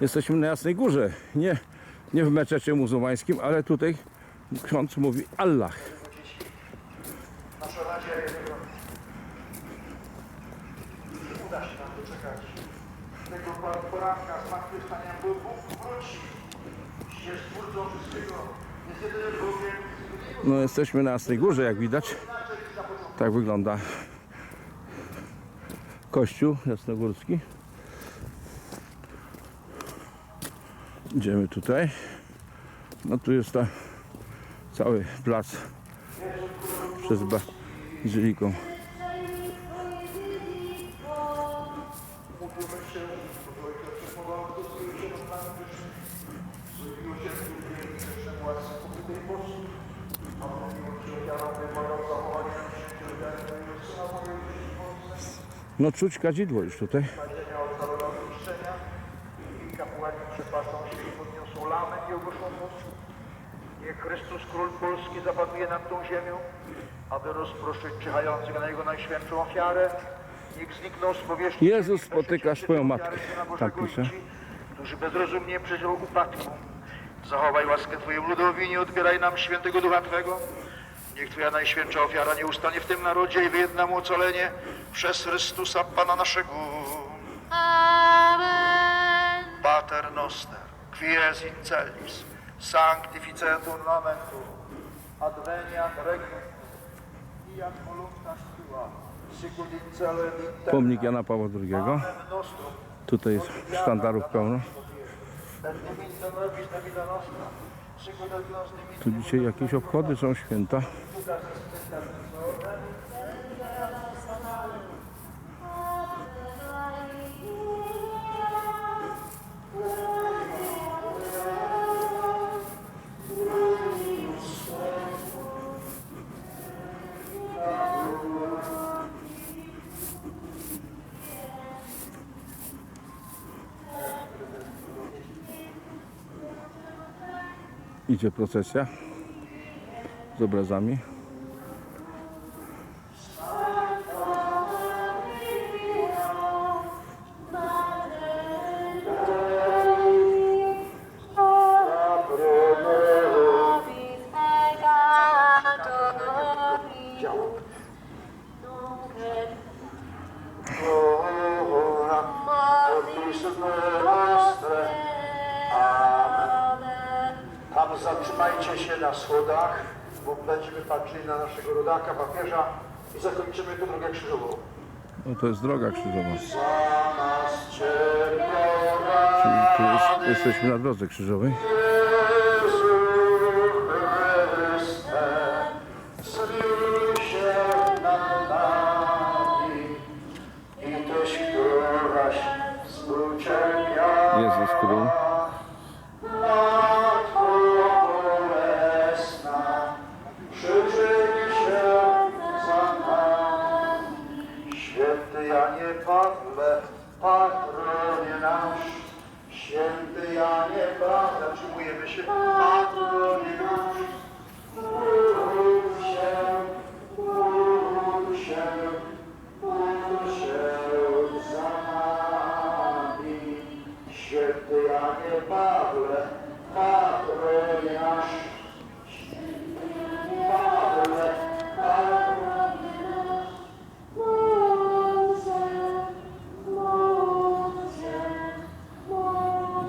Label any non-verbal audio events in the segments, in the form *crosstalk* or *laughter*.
Jesteśmy na Jasnej Górze. Nie, nie w meczecie muzułmańskim, ale tutaj ksiądz mówi Allah. Się nam doczekać tego poranka wróci. Jest wszystkiego. No jesteśmy na Jasnej Górze, jak widać. Tak wygląda kościół jasnogórski. Idziemy tutaj. No tu jest ta cały plac przez bazyliką. No czuć kadzidło już tutaj. Nadzienia od całego niszczenia i kapłani przepasą się i podniosą lament i ogłoszą moc. Niech Chrystus Król Polski zapanuje nad tą ziemią, aby rozproszyć czyhających na Jego najświętszą ofiarę. Niech znikną z powierzchni Jezus spotyka swoją matkę. Syna Tak Bożego i pisze. ci, którzy bezrozumnie przeżył upadku. Zachowaj łaskę Twojemu ludowi i nie odbieraj nam świętego Ducha Twego. Niech Twoja najświętsza ofiara nie ustanie w tym narodzie i wyjedna mu ocalenie przez Chrystusa Pana naszego. Amen. Pater noster, quies in celis, sanctificetur nomen tuum, adveniat regnum tuum, fiat voluntas tua, sicut in terra. Pomnik Jana Pawła II. Tutaj jest sztandarów pełno. Tu dzisiaj jakieś obchody są święta. Idzie procesja z obrazami. Zatrzymajcie się na schodach, bo będziemy patrzyli na naszego rodaka, papieża i zakończymy tę drogę krzyżową. No to jest droga krzyżowa. Czyli tu jest, jesteśmy na drodze krzyżowej. Jezu Chryste,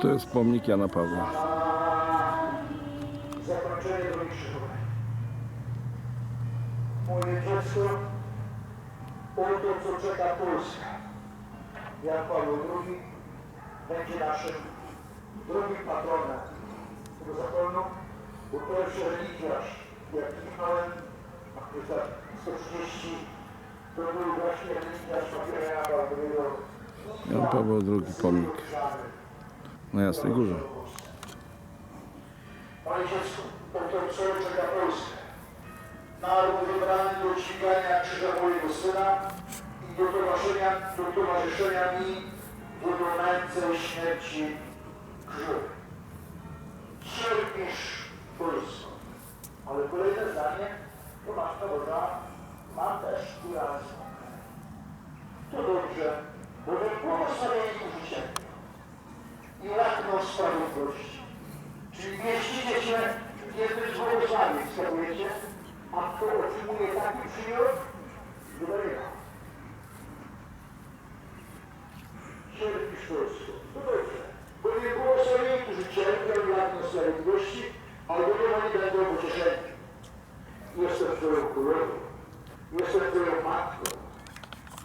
To jest pomnik Jana Pawła. Zakończenie drogi krzyżowej. Moje dziecko, oto co czeka Polska. Jan Paweł II będzie naszym drugim patronem tego zakonu, bo pierwszy religwiarz, jak zniknąłem, a który za 130, to był właśnie religwiarz papieża Jana Pawła II. Jan Paweł II pomnik na Jasnej Górze. Panie oto co czeka Polskę. Naród wybrany do dźwigania krzyża mojego Syna do towarzyszenia, do towarzyszenia mi w męce śmierci krzyżowej. Cierpisz Polsko. Ale kolejne zdanie, to Matka Boża ma też tu rację. To dobrze, bo we błogosławieni, którzy cierpią. i łakną sprawiedliwości. Czyli mieścicie się z Bogosławie, wskazujecie, a kto otrzymuje taki przymiot, wydaje. Cierpisz Polsku. No dobrze, bo nie było sobie, którzy cierpią i łakną sprawiedliwości, albowiem oni będą pocieszeni. Jestem twoją królową, jestem twoją matką.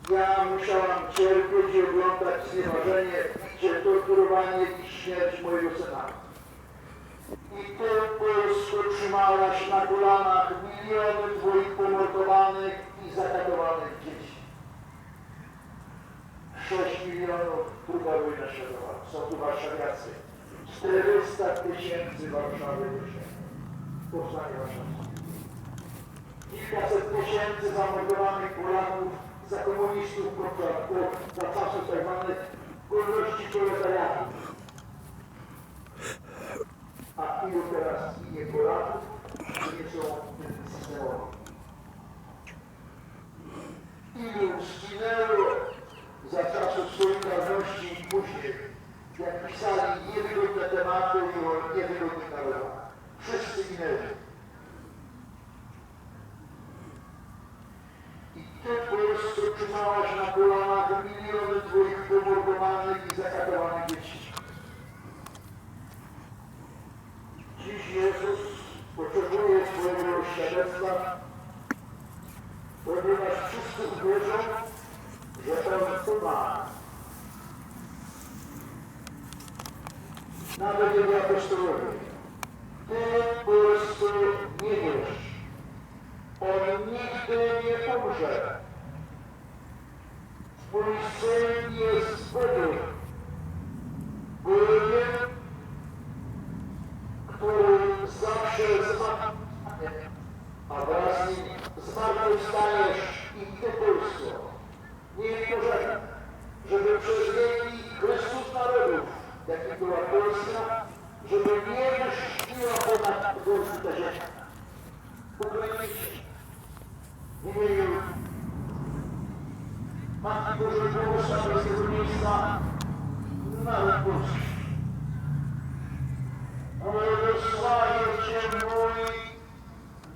Ja musiałam cierpieć i oglądać znieważenie, bicie, torturowanie i śmierć mojego syna. I Ty, Polsko, trzymałaś na kolanach miliony Twoich pomordowanych i zakatowanych dzieci. 6 milionów druga wojna światowa. Są tu warszawiacy. 400 tysięcy Warszawy dzisiaj. Powstanie warszawskie. Kilkaset tysięcy zamordowanych Polaków za komunistów, za, za czasów tak zwanych wolności proletariatu. A ilu teraz ginie Polaków, którzy nie są systemowi? Ilu zginęło za czasów Solidarności i później, jak pisali niewygodne tematy i o niewygodnych narodach. Wszyscy ginęli. I Ty Polsce trzymałaś na kolanach miliony Twoich pomordowanych i zakatowanych dzieci. Dziś Jezus potrzebuje Twojego świadectwa, ponieważ wszyscy wierzą, że On umarł. Nawet jego apostołowie. Ty Polsce nie wiesz. On nigdy nie umrze. Twój syn jest Bogiem. Bogiem, który zawsze zmartwychwstaje, a wraz z nim zmartwychwstajesz i Ty Polsko. Niech pożegna, żeby przeżyli Chrystus narodów, jaki była Polska, żeby nie wyszkiła ponad Polskę ziemię. Ukraińcy, w imieniu Matki Bożej błogosławię z tego miejsca naród polski. Błogosławię Cię mój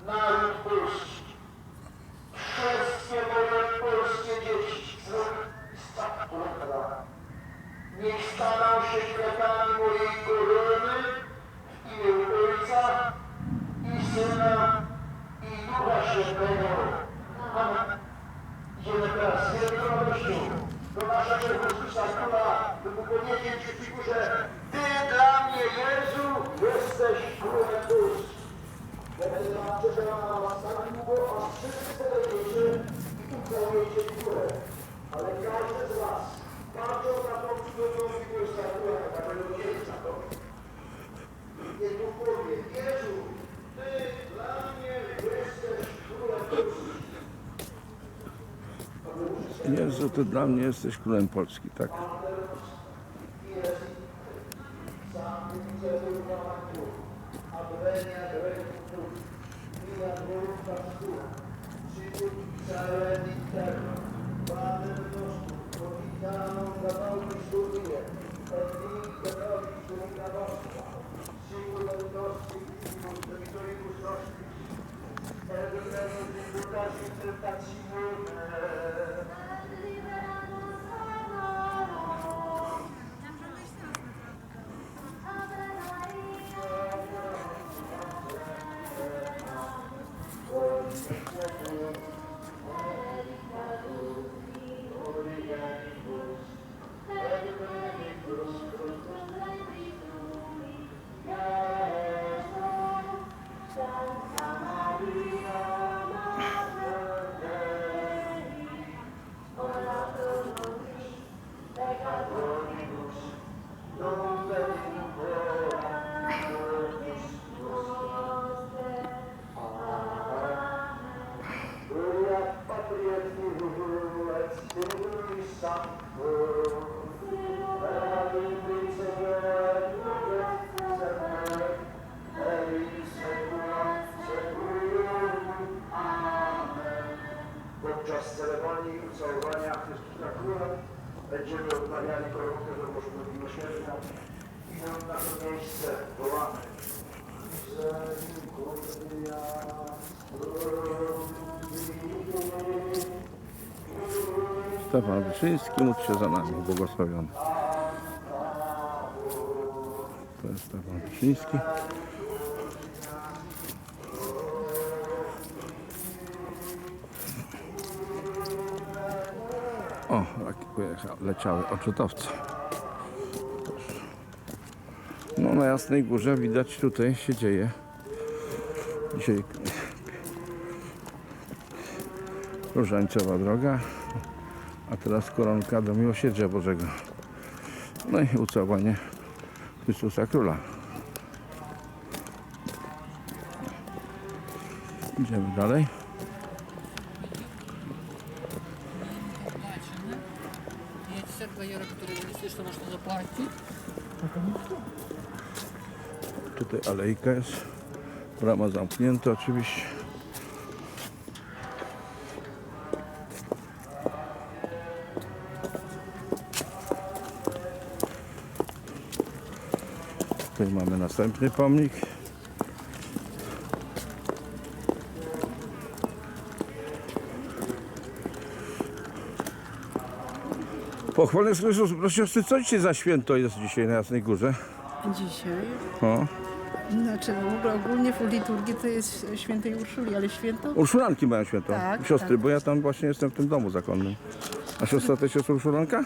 naród polski. Wszystkie moje polskie dzieci z rąk i statku Niech staną się kwiatami mojej korony w imię Ojca i Syna i Ducha Świętego. Amen. Idziemy teraz z radością do naszego Chrystusa Króla, by mu powiedzieć w figurze Ty dla mnie, Jezu, jesteś Królem Polski. Ja będę wam czekał na was tak długo, aż wszyscy podejdziecie i uchwałujecie górę. Ale każdy z was, patrząc na tą cudowną figurę Króla, będzie na to, niech mu powie, Jezu, Ty dla mnie jesteś Królem Polski. Jezu, Ty dla mnie jesteś królem Polski, tak. Podczas Stefan Wyszyński, módl się za nami, błogosławiony. To jest Stefan Wyszyński. O, leciały odrzutowce. No na Jasnej Górze widać tutaj się dzieje. Dzisiaj Różańcowa droga, a teraz koronka do Miłosierdzia Bożego. No i ucałowanie Chrystusa Króla. Idziemy dalej. Есть все байеры, которые если что, можно заплатить. Tutaj alejka jest. Brama zamknięta oczywiście. Tutaj mamy następny pomnik. Pochwalny Chrystus. Proszę co dzisiaj za święto jest dzisiaj na Jasnej Górze? Dzisiaj. O. Znaczy w ogóle ogólnie w liturgii to jest świętej Urszuli, ale święto Urszulanki mają święto. Tak, Siostry, tak. bo ja tam właśnie jestem w tym domu zakonnym. A siostra też jest Urszulanka?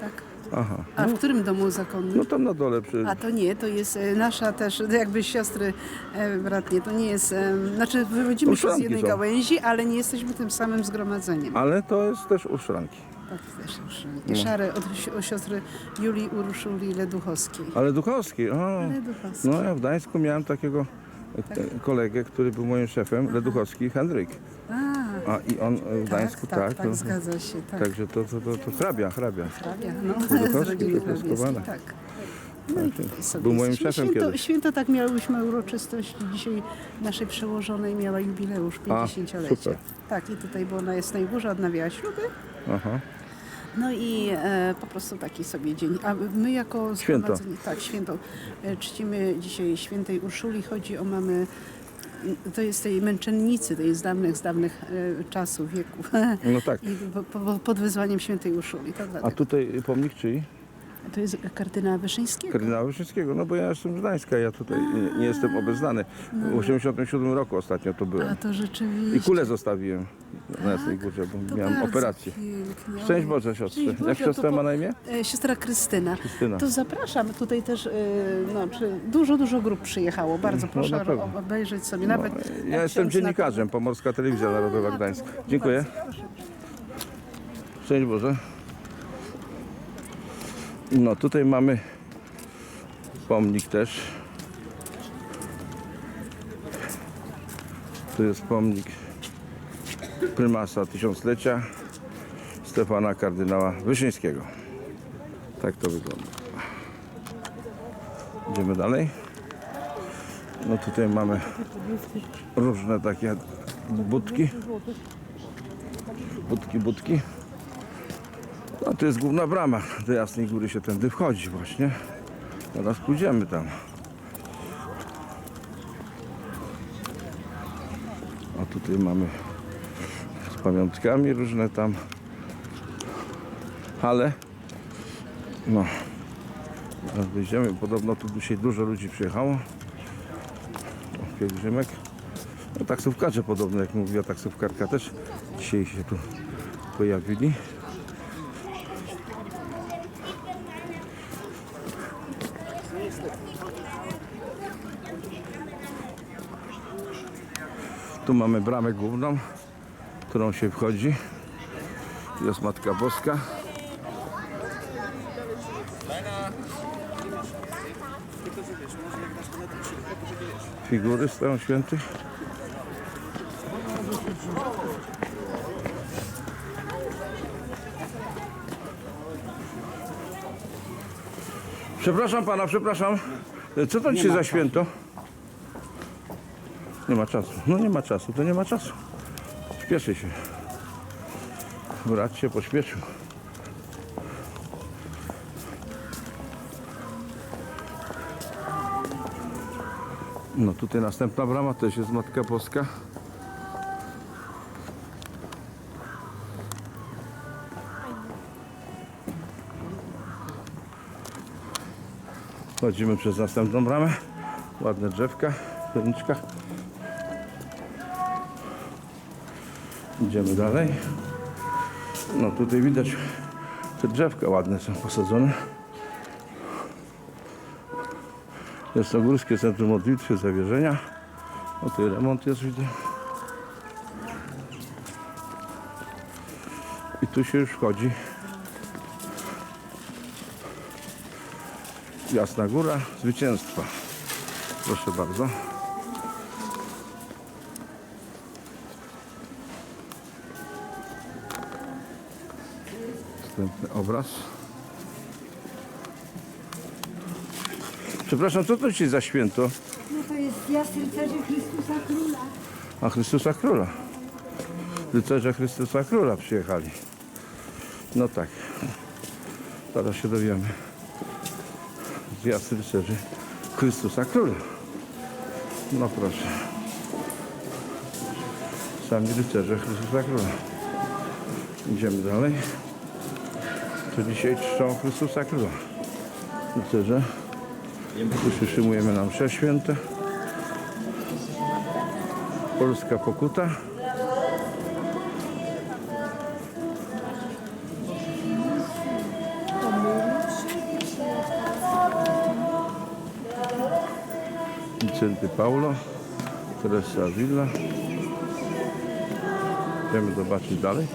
tak. Aha. A w którym domu zakonnym? No tam na dole przy... A to nie, to jest e, nasza też, jakby siostry e, bratnie, to nie jest, e, znaczy wychodzimy się z Urszulanki jednej są. gałęzi, ale nie jesteśmy tym samym zgromadzeniem. Ale to jest też Urszulanki. Tak, też Urszulanki. Szare od, od siostry Julii Urszuli Leduchowskiej. Ale Duchowski. O. Leduchowskiej. No ja w Gdańsku miałem takiego Tak. kolegę, który był moim szefem, Leduchowski Henryk. A, i on e, w Gdańsku, tak, tak, tak. tak, to, zgadza się, tak. Także to, to, to, to hrabia, hrabia. Hrabia, no, Leduchowski, z rodziny tak. No i sobie Był moim jesteśmy. szefem święto, kiedyś. Święto tak miałyśmy uroczystość. Dzisiaj naszej przełożonej miała jubileusz A, 50-lecia. super. Tak, i tutaj było na Jasnej Górze, odnawiała śluby. Aha. No i e, po prostu taki sobie dzień. A my jako Święto. zgromadzeni- Tak, święto. E, czcimy dzisiaj świętej Urszuli. Chodzi o mamy to jest tej męczennicy, tej z dawnych, z dawnych e, czasów, wieków. No tak. *laughs* I po, po, pod wyzwaniem świętej Urszuli. To, A dlatego. tutaj pomnik czyj? To jest kardynała Wyszyńskiego. Kardynała Wyszyńskiego. No bo ja jestem z Gdańska, ja tutaj nie, nie jestem obeznany. W 87 roku ostatnio to byłem. A to rzeczywiście. I kulę zostawiłem na Jasnej Górze, bo To miałem bardzo operację. pięknie. Szczęść Boże siostrze. Szczęść Boże, Jak siostra po- ma na imię? E, Siostra Krystyna. Krystyna. To zapraszam. Tutaj też e, no, czy dużo, dużo grup przyjechało. Bardzo No, proszę na pewno. o- obejrzeć sobie. Nawet No, jak ja jestem ksiądz dziennikarzem, Pomorska Telewizja Narodowa Gdańsk. Dziękuję. Szczęść Boże. No tutaj mamy pomnik też. Tu jest pomnik prymasa tysiąclecia Stefana kardynała Wyszyńskiego. Tak to wygląda. Idziemy dalej. No tutaj mamy różne takie budki. Budki, budki. No to jest główna brama. Do Jasnej Góry się tędy wchodzi właśnie. Teraz pójdziemy tam. A tutaj mamy z pamiątkami różne tam. Ale no teraz wyjdziemy. Podobno tu dzisiaj dużo ludzi przyjechało. O, pielgrzymek. No, taksówkarze podobno, jak mówiła taksówkarka też dzisiaj się tu pojawili. Tu mamy bramę główną, którą się wchodzi. Jest Matka Boska. Figury stoją świętych. Przepraszam pana, przepraszam. Co to dzisiaj za święto? Nie ma czasu. No nie ma czasu, to nie ma czasu. Śpieszy się. Brat się pośpieszył. No tutaj następna brama też jest Matka Boska. Chodzimy przez następną bramę. Ładne drzewka w Idziemy dalej. No tutaj widać te drzewka ładne są posadzone. Jest to Górskie Centrum Modlitwy Zawierzenia. O tutaj remont jest widzę. I tu się już wchodzi. Jasna Góra Zwycięstwa. Proszę bardzo. Następny obraz. Przepraszam, co to dzisiaj za święto? No to jest zjazd rycerzy Chrystusa Króla. A Chrystusa Króla. Rycerze Chrystusa Króla przyjechali. No tak. Zaraz się dowiemy. Zjazd rycerzy Chrystusa Króla. No proszę. Sami rycerze Chrystusa Króla. Idziemy dalej. To dzisiaj czczą Chrystusa Króla. Rycerze. Tu się szymujemy na msze święte. Polska pokuta. Vicente Paulo, Teresa Villa. Idziemy zobaczyć dalej.